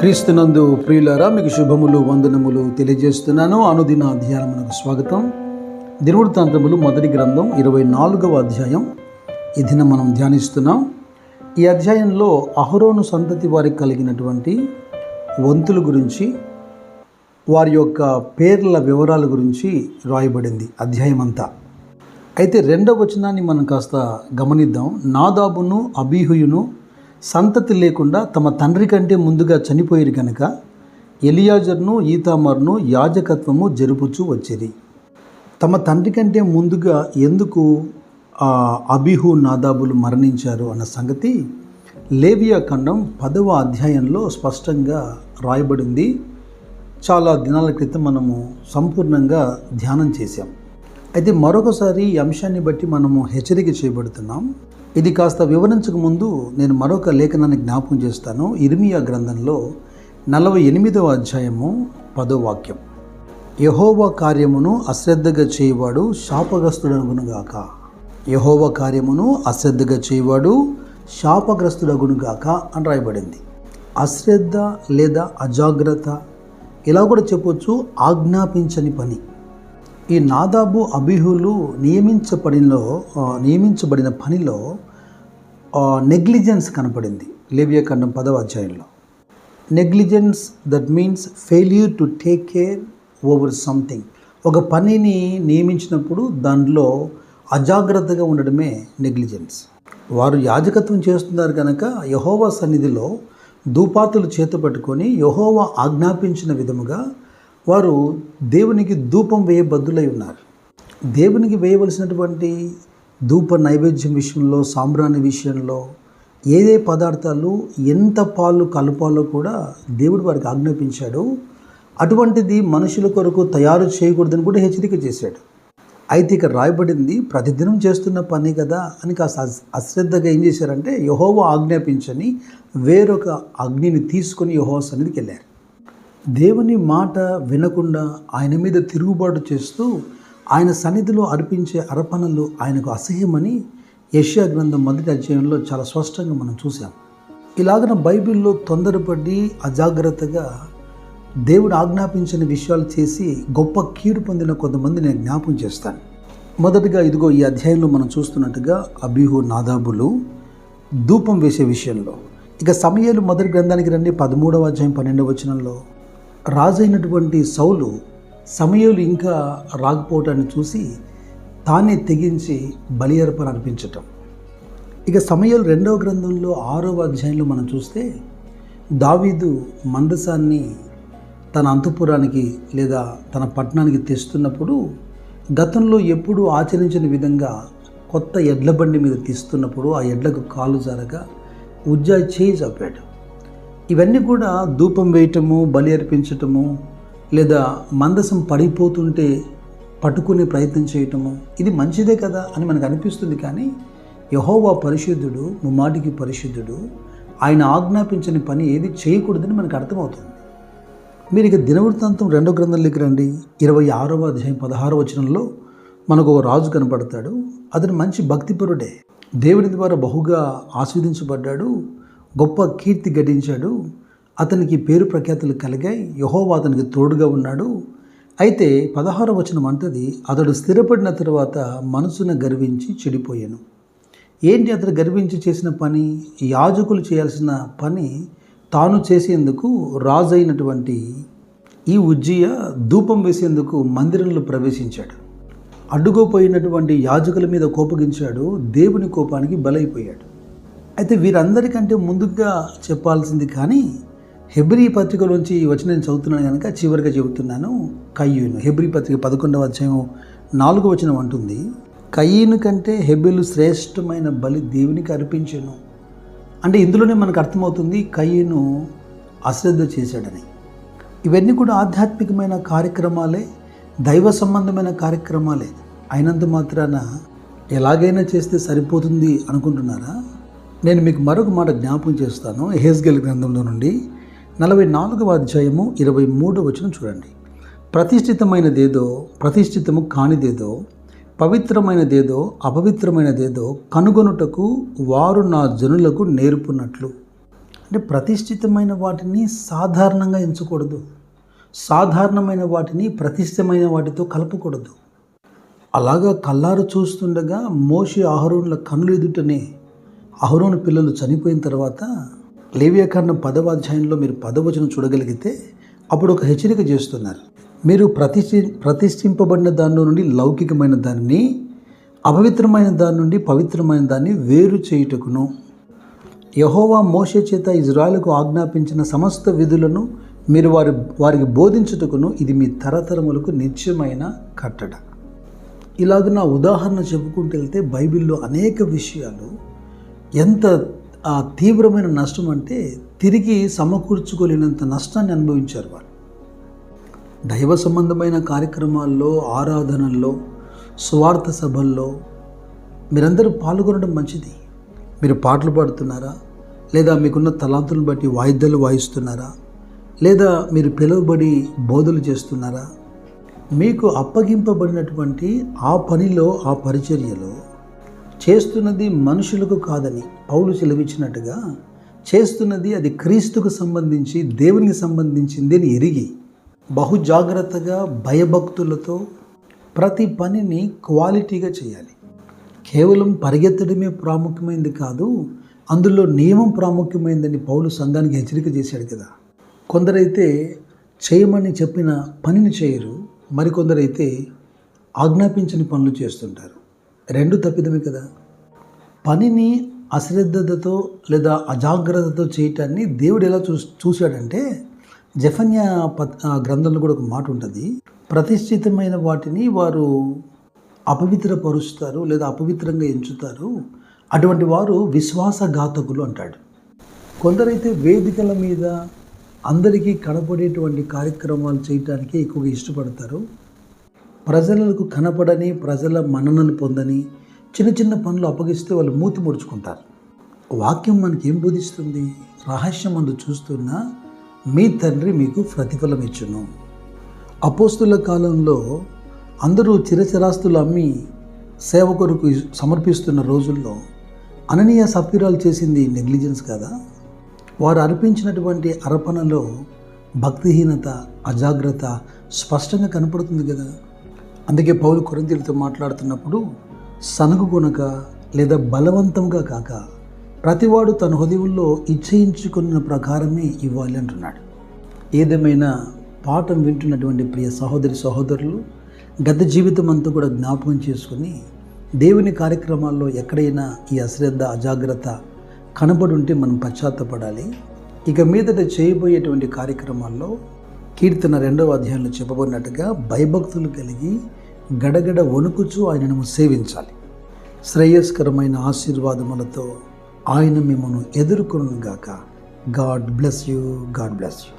క్రీస్తునందు ప్రియులారా మీకు శుభములు వందనములు తెలియజేస్తున్నాను. అనుదిన అధ్యాయమునకు స్వాగతం. దినవృత్తాంతములు మొదటి గ్రంథం ఇరవై నాలుగవ అధ్యాయం. ఈ దినం మనం ధ్యానిస్తున్నాం. ఈ అధ్యాయంలో అహరోను సంతతి వారికి కలిగినటువంటి వంతుల గురించి వారి యొక్క పేర్ల వివరాల గురించి రాయబడింది అధ్యాయం అంతా అయితే రెండవ వచనాన్ని మనం కాస్త గమనిద్దాం. నాదాబును అబీహుయును సంతతి లేకుండా తమ తండ్రి కంటే ముందుగా చనిపోయిరు కనుక ఎలియాజర్ను ఈతామర్ను యాజకత్వము జరుపుచూ వచ్చిరి. తమ తండ్రి కంటే ముందుగా ఎందుకు ఆ అబిహు నాదాబులు మరణించారు అన్న సంగతి లేవియా ఖండం పదవ అధ్యాయంలో స్పష్టంగా రాయబడింది. చాలా దినాల క్రితం మనము సంపూర్ణంగా ధ్యానం చేశాం. అయితే మరొకసారి ఈ అంశాన్ని బట్టి మనము హెచ్చరిక చేయబడుతున్నాం. ఇది కాస్త వివరించక ముందు నేను మరొక లేఖనాన్ని జ్ఞాపకం చేస్తాను. ఇర్మియా గ్రంథంలో నలభై ఎనిమిదవ అధ్యాయము పదో వాక్యం. యహోవ కార్యమును అశ్రద్ధగా చేయవాడు శాపగ్రస్తుడనుగునుగాక యహోవ కార్యమును అశ్రద్ధగా చేయవాడు శాపగ్రస్తుడగునుగాక అని రాయబడింది. అశ్రద్ధ లేదా అజాగ్రత్త ఇలా కూడా చెప్పొచ్చు ఆజ్ఞాపించని పని. ఈ నాదాబు అబిహులు నియమించబడినలో నియమించబడిన పనిలో నెగ్లిజెన్స్ కనపడింది. లేవియా ఖండం పదవ అధ్యాయంలో. Negligence that means failure to take care over something. ఒక పనిని నియమించినప్పుడు దానిలో అజాగ్రత్తగా ఉండడమే నెగ్లిజెన్స్. వారు యాజకత్వం చేస్తున్నారు కనుక యహోవా సన్నిధిలో దూపాతులు చేత పట్టుకొని యహోవా ఆజ్ఞాపించిన విధముగా వారు దేవునికి ధూపం వేయబద్దులై ఉన్నారు. దేవునికి వేయవలసినటువంటి ధూప నైవేద్యం విషయంలో సాంబ్రాణి విషయంలో ఏదే పదార్థాలు ఎంత పాలు కలపాలో కూడా దేవుడు వారికి ఆజ్ఞాపించాడు. అటువంటిది మనుషుల కొరకు తయారు చేయకూడదని కూడా హెచ్చరిక చేశాడు. అయితే ఇక రాయబడింది ప్రతిదినం చేస్తున్న పని కదా అని కాస్త అశ్రద్ధగా ఏం చేశారంటే యహోవ ఆజ్ఞాపించని వేరొక అగ్నిని తీసుకొని యహోవ సన్నిధికి వెళ్ళారు. దేవుని మాట వినకుండా ఆయన మీద తిరుగుబాటు చేస్తూ ఆయన సన్నిధిలో అర్పించే అర్పణలు ఆయనకు అసహ్యమని యష్యా గ్రంథం మొదటి అధ్యాయంలో చాలా స్పష్టంగా మనం చూసాం ఇలాగన బైబిల్లో తొందరపడి అజాగ్రత్తగా దేవుడు ఆజ్ఞాపించిన విషయాలు చేసి గొప్ప కీడు పొందిన కొంతమంది నేను జ్ఞాపం చేస్తాను. మొదటగా ఇదిగో ఈ అధ్యాయంలో మనం చూస్తున్నట్టుగా అబిహు నాదాబులు ధూపం వేసే విషయంలో. ఇక సమయాలు మొదటి గ్రంథానికి రండి పదమూడవ అధ్యాయం పన్నెండవ వచనంలో రాజైనటువంటి సౌలు సమయాలు ఇంకా రాకపోవటాన్ని చూసి తానే తెగించి బలి అర్పణ అనిపించటం ఇక సమయాలు రెండవ గ్రంథంలో ఆరవ అధ్యాయంలో మనం చూస్తే దావీదు మందసాన్ని తన అంతఃపురానికి లేదా తన పట్టణానికి తెస్తున్నప్పుడు గతంలో ఎప్పుడూ ఆచరించిన విధంగా కొత్త ఎడ్ల బండి మీద తీస్తున్నప్పుడు ఆ ఎడ్లకు కాలు జారగా ఉజ్జాయి చేయి చంపాడు ఇవన్నీ కూడా ధూపం వేయటము బలి అర్పించటము లేదా మందసం పడిపోతుంటే పట్టుకునే ప్రయత్నం చేయటము ఇది మంచిదే కదా అని మనకు అనిపిస్తుంది. కానీ యహోవా పరిశుద్ధుడు ముమ్మాటికి పరిశుద్ధుడు ఆయన ఆజ్ఞాపించని పని ఏది చేయకూడదని మనకు అర్థమవుతుంది. మీరు ఇక దినవృత్తాంతం రెండో గ్రంథంలోకి రండి. ఇరవై ఆరవ అధ్యాయం పదహారవ వచనంలో మనకు ఒక రాజు కనపడతాడు. అతను మంచి భక్తిపరుడే. దేవుడి ద్వారా బహుగా ఆస్వాదించబడ్డాడు గొప్ప కీర్తి గడించాడు అతనికి పేరు ప్రఖ్యాతులు కలిగాయి. యహోవా అతనికి తోడుగా ఉన్నాడు. అయితే పదహార వచనం అంటది అతడు స్థిరపడిన తర్వాత మనసును గర్వించి చెడిపోయాను. ఏంటి అతడు గర్వించి చేసిన పని? యాజకులు చేయాల్సిన పని తాను చేసేందుకు రాజైనటువంటి ఈ ఉజ్జీయ ధూపం వేసేందుకు మందిరంలో ప్రవేశించాడు. అడ్డుకోపోయినటువంటి యాజకుల మీద కోపగించాడు. దేవుని కోపానికి బలైపోయాడు. అయితే వీరందరికంటే ముందుగా చెప్పాల్సింది కానీ హెబ్రీ పత్రికలోంచి ఈ వచ్చిన నేను చదువుతున్నాను కనుక చివరిగా చెబుతున్నాను. కయ్యూను. హెబ్రీ పత్రిక పదకొండవ అధ్యాయం నాలుగు వచనం అంటుంది. కయ్యూను కంటే హెబెలు శ్రేష్టమైన బలి దేవునికి అర్పించాను. అంటే ఇందులోనే మనకు అర్థమవుతుంది కయ్యూను అశ్రద్ధ చేశాడని. ఇవన్నీ కూడా ఆధ్యాత్మికమైన కార్యక్రమాలే దైవ సంబంధమైన కార్యక్రమాలే. అయినంత మాత్రాన ఎలాగైనా చేస్తే సరిపోతుంది అనుకుంటున్నారా? నేను మీకు మరొక మాట జ్ఞాపకం చేస్తాను. హేస్గెల్ గ్రంథంలో నుండి నలభై నాలుగవ అధ్యాయము ఇరవై మూడవ వచనం చూడండి. ప్రతిష్ఠితమైనదేదో ప్రతిష్ఠితము కానిదేదో పవిత్రమైనదేదో అపవిత్రమైనదేదో కనుగొనుటకు వారు నా జనులకు నేర్పునట్లు. అంటే ప్రతిష్ఠితమైన వాటిని సాధారణంగా ఎంచకూడదు. సాధారణమైన వాటిని ప్రతిష్ఠమైన వాటితో కలపకూడదు. అలాగా కల్లారు చూస్తుండగా మోషి ఆహరుణుల కనులు ఎదుటనే అహరోను పిల్లలు చనిపోయిన తర్వాత లేవ్యాకాండం పదవ అధ్యాయంలో మీరు పదవచనం చూడగలిగితే అప్పుడు ఒక హెచ్చరిక చేస్తున్నారు. మీరు ప్రతిష్ఠి ప్రతిష్ఠింపబడిన దానిలో నుండి లౌకికమైన దాన్ని అపవిత్రమైన దాని నుండి పవిత్రమైన దాన్ని వేరు చేయుటకును. యహోవా మోషే చేత ఇజ్రాయలకు ఆజ్ఞాపించిన సమస్త విధులను మీరు వారి వారికి బోధించుటకును ఇది మీ తరతరములకు నిత్యమైన కట్టడ. ఇలాగ నా ఉదాహరణ చెప్పుకుంటూ వెళ్తే బైబిల్లో అనేక విషయాలు ఎంత ఆ తీవ్రమైన నష్టం అంటే తిరిగి సమకూర్చుకోలేనంత నష్టాన్ని అనుభవించారు వాళ్ళు. దైవ సంబంధమైన కార్యక్రమాల్లో ఆరాధనల్లో స్వార్థ సభల్లో మీరందరూ పాల్గొనడం మంచిది. మీరు పాటలు పాడుతున్నారా? లేదా మీకున్న తలాంతులను బట్టి వాయిద్యాలు వాయిస్తున్నారా? లేదా మీరు పిలువబడి బోధలు చేస్తున్నారా? మీకు అప్పగింపబడినటువంటి ఆ పనిలో ఆ పరిచర్యలో చేస్తున్నది మనుషులకు కాదని పౌలు సెలవిచ్చినట్టుగా చేస్తున్నది అది క్రీస్తుకు సంబంధించి దేవునికి సంబంధించింది అని ఎరిగి బహు జాగ్రత్తగా భయభక్తులతో ప్రతి పనిని క్వాలిటీగా చేయాలి. కేవలం పరిగెత్తడమే ప్రాముఖ్యమైనది కాదు అందులో నియమం ప్రాముఖ్యమైనదని పౌలు సంఘానికి హెచ్చరిక చేశాడు కదా. కొందరైతే చేయమని చెప్పిన పనిని చేయరు మరికొందరైతే ఆజ్ఞాపించని పనులు చేస్తుంటారు. రెండు తప్పిదమే కదా. పనిని అశ్రద్ధతతో లేదా అజాగ్రత్తతో చేయటాన్ని దేవుడు ఎలా చూ చూశాడంటే జఫన్య పత్ గ్రంథంలో కూడా ఒక మాట ఉంటుంది. ప్రతిష్ఠితమైన వాటిని వారు అపవిత్రపరుస్తారు లేదా అపవిత్రంగా ఎంచుతారు. అటువంటి వారు విశ్వాసఘాతకులు అంటాడు. కొందరైతే వేదికల మీద అందరికీ కనపడేటువంటి కార్యక్రమాలు చేయటానికి ఎక్కువగా ఇష్టపడతారు. ప్రజలకు కనపడని ప్రజల మన్ననలు పొందని చిన్న చిన్న పనులు అప్పగిస్తే వాళ్ళు మూతి ముడుచుకుంటారు. వాక్యం మనకి ఏం బోధిస్తుంది? రహస్యం అందు చూస్తున్నా మీ తండ్రి మీకు ప్రతిఫలం ఇచ్చును. అపోస్తుల కాలంలో అందరూ చిరచరాస్తులు అమ్మి సేవ కొరకు సమర్పిస్తున్న రోజుల్లో అననీయ సఫీరాలు చేసింది నెగ్లిజెన్స్ కదా? వారు అర్పించినటువంటి అర్పణలో భక్తిహీనత అజాగ్రత్త స్పష్టంగా కనపడుతుంది కదా? అందుకే పౌలు కొరింతీలతో మాట్లాడుతున్నప్పుడు సనగు కొనక లేదా బలవంతంగా కాక ప్రతివాడు తన హృదయంలో ఇచ్చయించుకున్న ప్రకారమే ఇవ్వాలి అంటున్నాడు. ఏదేమైనా పాఠం వింటున్నటువంటి ప్రియ సహోదరి సహోదరులు గత జీవితం అంతా కూడా జ్ఞాపకం చేసుకుని దేవుని కార్యక్రమాల్లో ఎక్కడైనా ఈ అశ్రద్ధ అజాగ్రత్త కనబడుంటే ఉంటే మనం పశ్చాత్తపడాలి. ఇక మీదట చేయబోయేటువంటి కార్యక్రమాల్లో కీర్తన రెండవ అధ్యాయంలో చెప్పబడినట్టుగా భయభక్తులు కలిగి గడగడ వణుకుచు ఆయనను సేవించాలి. శ్రేయస్కరమైన ఆశీర్వాదములతో ఆయన మిమ్మల్ని ఎదుర్కొనుగాక. God bless you God bless you.